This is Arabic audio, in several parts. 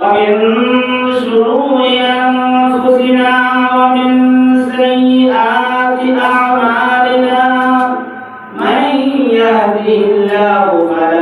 ومن شرور أنفسنا ومن سيئات أعمالنا من يهده الله فلا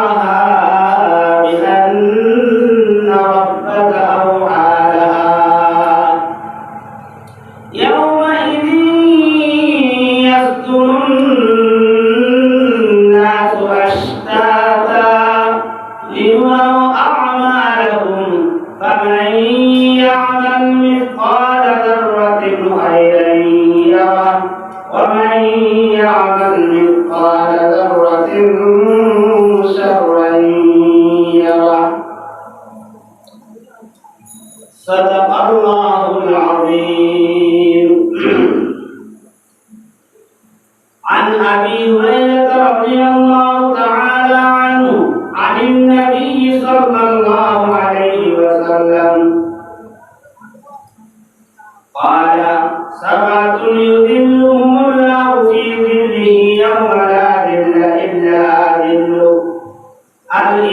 شرا يره صدق الله العظيم. عن أبي هريرة رضي الله تعالى عنه عن النبي صلى الله عليه وسلم. قال سبعة يذلهم الله في ظله يوم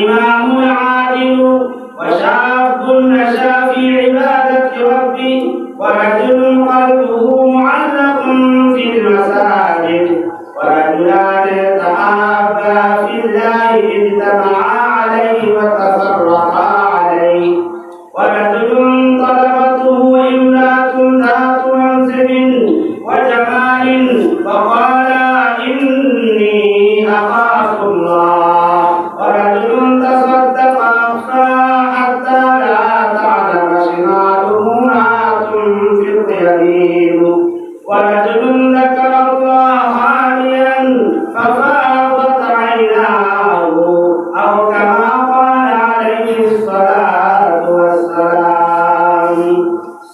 الإمام العادل وشاب نشأ في عبادة ربي ورجل قلبه معلق في المساجد ورجلان